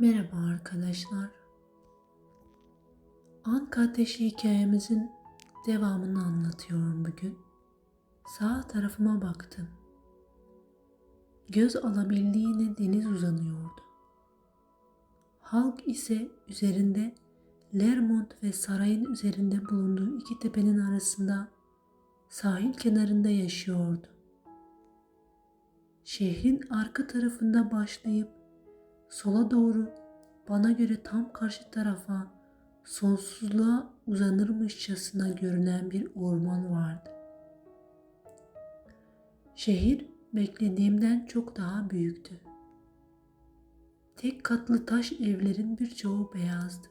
Merhaba arkadaşlar. Anka Ateşi hikayemizin devamını anlatıyorum bugün. Sağ tarafıma baktım. Göz alabildiğine deniz uzanıyordu. Halk ise üzerinde Lermont ve sarayın üzerinde bulunduğu iki tepenin arasında sahil kenarında yaşıyordu. Şehrin arka tarafında başlayıp sola doğru bana göre tam karşı tarafa sonsuzluğa uzanırmışçasına görünen bir orman vardı. Şehir beklediğimden çok daha büyüktü. Tek katlı taş evlerin birçoğu beyazdı.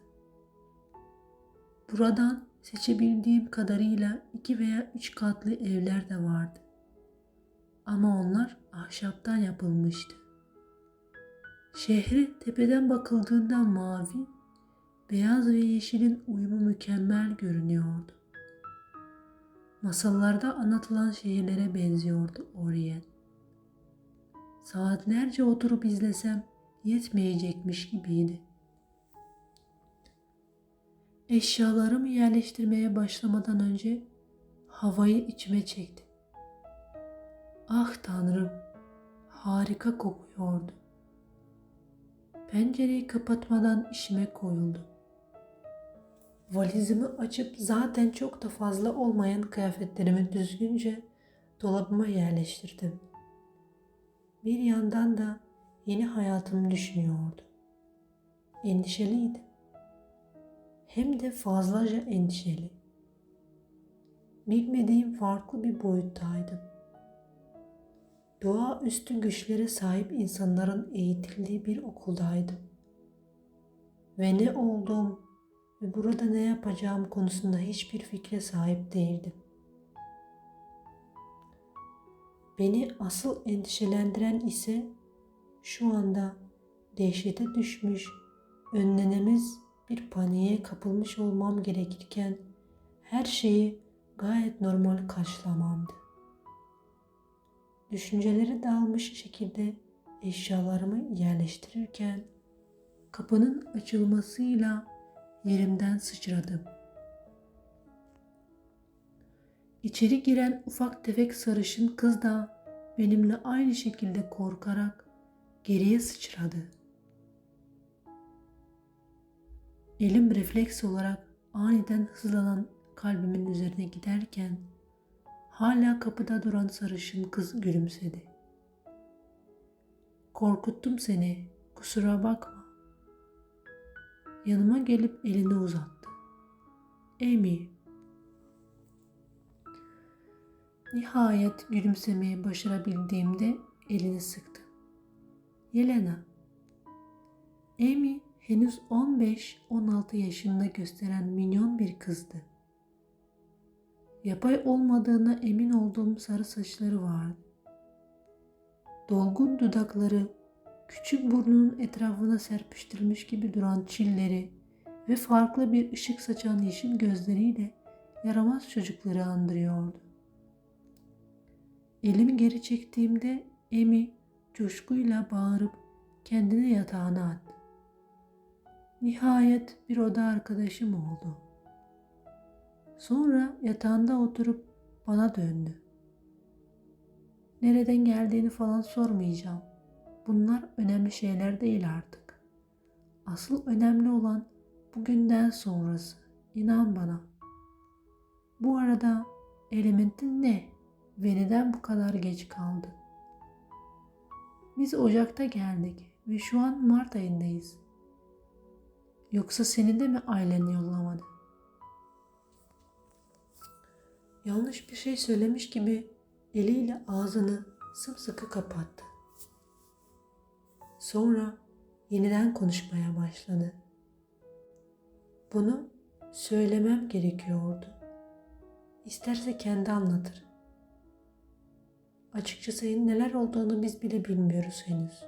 Buradan seçebildiğim kadarıyla iki veya üç katlı evler de vardı. Ama onlar ahşaptan yapılmıştı. Şehre tepeden bakıldığında mavi, beyaz ve yeşilin uyumu mükemmel görünüyordu. Masallarda anlatılan şehirlere benziyordu Orient. Saatlerce oturup izlesem yetmeyecekmiş gibiydi. Eşyalarımı yerleştirmeye başlamadan önce havayı içime çektim. Ah tanrım, harika kokuyordu. Pencereyi kapatmadan işime koyuldu. Valizimi açıp zaten çok da fazla olmayan kıyafetlerimi düzgünce dolabıma yerleştirdim. Bir yandan da yeni hayatımı düşünüyordum. Endişeliydim. Hem de fazlaca endişeli. Bilmediğim farklı bir boyuttaydım. Doğaüstü güçlere sahip insanların eğitildiği bir okuldaydım. Ve ne olduğum ve burada ne yapacağım konusunda hiçbir fikre sahip değildim. Beni asıl endişelendiren ise şu anda dehşete düşmüş, önlenemez bir paniğe kapılmış olmam gerekirken her şeyi gayet normal karşılamamdı. Düşünceleri dağılmış şekilde eşyalarımı yerleştirirken kapının açılmasıyla yerimden sıçradım. İçeri giren ufak tefek sarışın kız da benimle aynı şekilde korkarak geriye sıçradı. Elim refleks olarak aniden hızlanan kalbimin üzerine giderken hala kapıda duran sarışın kız gülümsedi. Korkuttum seni, kusura bakma. Yanıma gelip elini uzattı. Amy. Nihayet gülümsemeyi başarabildiğimde elini sıktı. Yelena. Amy henüz 15-16 yaşında gösteren minyon bir kızdı. Yapay olmadığına emin olduğum sarı saçları vardı. Dolgun dudakları, küçük burnunun etrafına serpiştirilmiş gibi duran çilleri ve farklı bir ışık saçan yeşil gözleriyle yaramaz çocukları andırıyordu. Elimi geri çektiğimde Emi coşkuyla bağırıp kendini yatağına attı. Nihayet bir oda arkadaşım oldu. Sonra yatağında oturup bana döndü. Nereden geldiğini falan sormayacağım. Bunlar önemli şeyler değil artık. Asıl önemli olan bugünden sonrası. İnan bana. Bu arada elementin ne ve neden bu kadar geç kaldı? Biz Ocak'ta geldik ve şu an Mart ayındayız. Yoksa seni de mi ailen yollamadı? Yanlış bir şey söylemiş gibi eliyle ağzını sımsıkı kapattı. Sonra yeniden konuşmaya başladı. Bunu söylemem gerekiyordu. İsterse kendi anlatır. Açıkçası neler olduğunu biz bile bilmiyoruz henüz.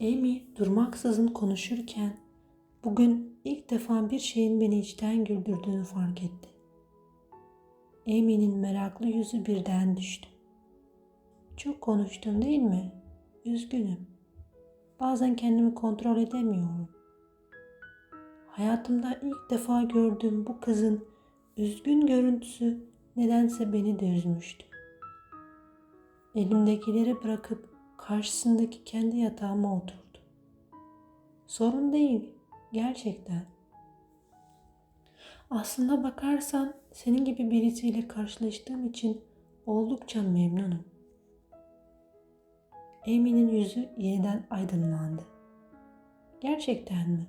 Amy durmaksızın konuşurken bugün ilk defa bir şeyin beni içten güldürdüğünü fark etti. Amy'nin meraklı yüzü birden düştü. Çok konuştum değil mi? Üzgünüm. bazen kendimi kontrol edemiyorum. Hayatımda ilk defa gördüğüm bu kızın üzgün görüntüsü nedense beni de üzmüştü. Elimdekileri bırakıp karşısındaki kendi yatağıma oturdu. Sorun değil, gerçekten. Aslında bakarsan senin gibi birisiyle karşılaştığım için oldukça memnunum. Amy'nin yüzü yeniden aydınlandı. Gerçekten mi?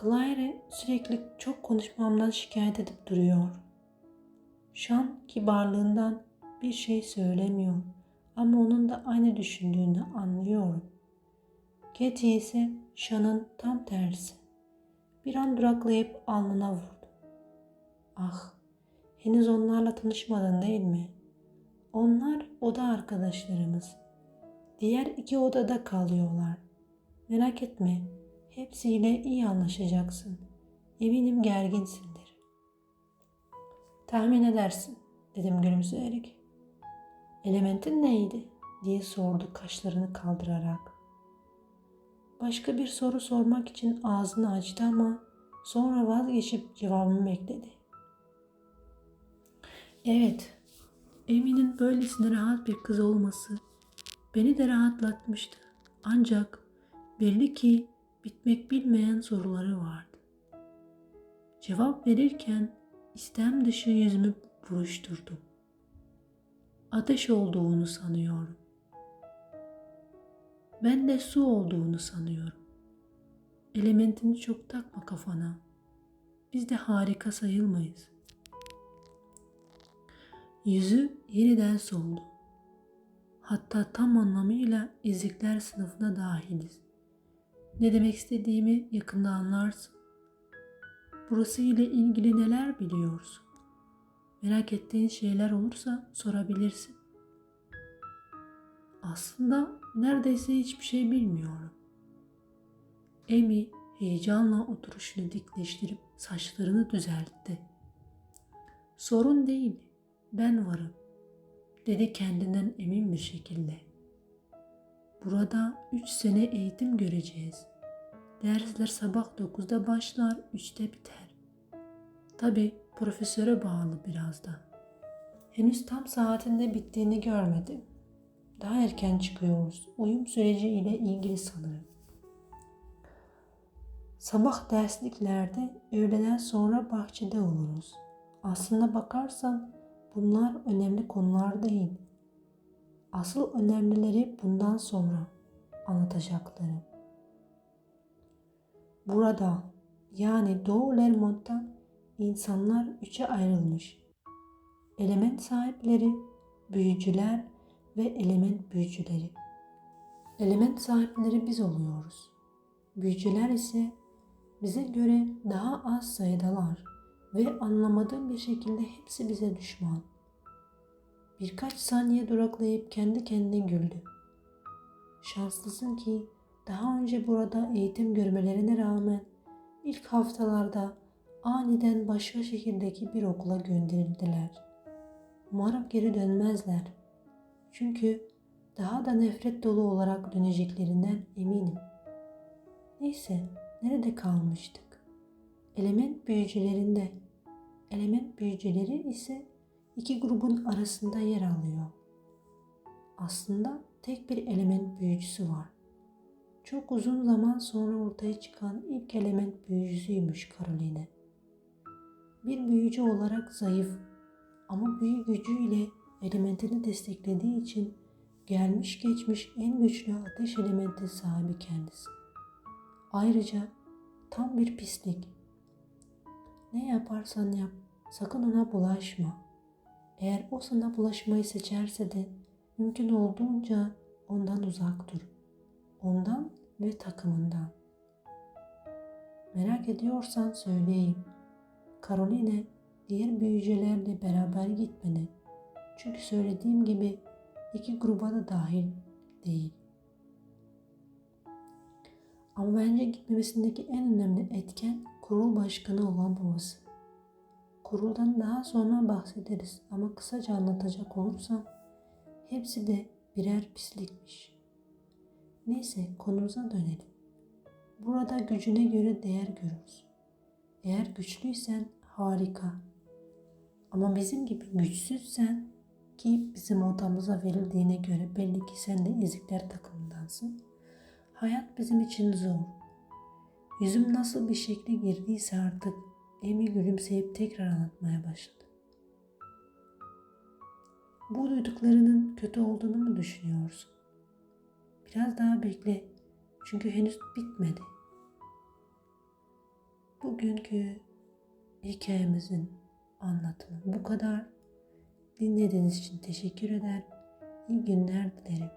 Claire sürekli çok konuşmamdan şikayet edip duruyor. Sean kibarlığından bir şey söylemiyor ama onun da aynı düşündüğünü anlıyorum. Katie ise Sean'ın tam tersi. Bir an duraklayıp alnına vurdu. Ah, henüz onlarla tanışmadın değil mi? Onlar oda arkadaşlarımız. Diğer iki odada kalıyorlar. Merak etme, hepsiyle iyi anlaşacaksın. Eminim gerginsindir. Tahmin edersin, dedim gülümseyerek. Elementin neydi? diye sordu kaşlarını kaldırarak. Başka bir soru sormak için ağzını açtı ama sonra vazgeçip cevabımı bekledi. Evet, Emin'in böylesine rahat bir kız olması beni de rahatlatmıştı. Ancak belli ki bitmek bilmeyen soruları vardı. Cevap verirken istem dışı yüzümü buruşturdum. Ateş olduğunu sanıyorum. Ben de su olduğunu sanıyorum. Elementini çok takma kafana. Biz de harika sayılmayız. Yüzü yeniden soldu. Hatta tam anlamıyla ezikler sınıfına dahiliz. Ne demek istediğimi yakında anlarsın. Burası ile ilgili neler biliyorsun? Merak ettiğin şeyler olursa sorabilirsin. Aslında neredeyse hiçbir şey bilmiyorum. Amy heyecanla oturuşunu dikleştirip saçlarını düzeltti. Sorun değil, ben varım, dedi kendinden emin bir şekilde. Burada üç sene eğitim göreceğiz. Dersler sabah 9'da başlar, 3'te biter. Tabi profesöre bağlı biraz da. Henüz tam saatinde bittiğini görmedim. Daha erken çıkıyoruz. Uyum süreci ile ilgili sanırım. Sabah dersliklerde öğleden sonra bahçede oluruz. Aslında bakarsan bunlar önemli konular değil. Asıl önemlileri bundan sonra anlatacaklarım. Burada yani Doğu Lermont'ta insanlar üçe ayrılmış. Element sahipleri, büyücüler ve element büyücüleri. Element sahipleri biz oluyoruz. Büyücüler ise bize göre daha az sayıdalar ve anlamadığım bir şekilde hepsi bize düşman. Birkaç saniye duraklayıp kendi kendine güldü. Şanslısın ki daha önce burada eğitim görmelerine rağmen ilk haftalarda aniden başka şehirdeki bir okula gönderildiler. Umarım geri dönmezler. Çünkü daha da nefret dolu olarak döneceklerinden eminim. Neyse, nerede kalmıştık? Element büyücülerinde. Element büyücüleri ise iki grubun arasında yer alıyor. Aslında tek bir element büyücüsü var. Çok uzun zaman sonra ortaya çıkan ilk element büyücüsüymüş Caroline. Bir büyücü olarak zayıf ama büyü gücüyle elementini desteklediği için gelmiş geçmiş en güçlü ateş elementi sahibi kendisi. Ayrıca tam bir pislik. Ne yaparsan yap sakın ona bulaşma. Eğer o sana bulaşmayı seçerse de mümkün olduğunca ondan uzak dur. Ondan ve takımından. Merak ediyorsan söyleyeyim. Caroline diğer büyücülerle beraber gitmeni. Çünkü söylediğim gibi iki gruba da dahil değil. Ama bence gitmemesindeki en önemli etken kurul başkanı olan babası. Kuruldan daha sonra bahsederiz ama kısaca anlatacak olursam hepsi de birer pislikmiş. Neyse konumuza dönelim. Burada gücüne göre değer görürsün. Eğer güçlüysen harika. Ama bizim gibi güçsüzsen ki bizim odamıza verildiğine göre belli ki sen de ezikler takımındansın. Hayat bizim için zor. Yüzüm nasıl bir şekle girdiyse artık Emi gülümseyip tekrar anlatmaya başladı. Bu duyduklarının kötü olduğunu mu düşünüyorsun? Biraz daha bekle. Çünkü henüz bitmedi. Bugünkü hikayemizin anlatımı bu kadar. Dinlediğiniz için teşekkür eder. İyi günler dilerim.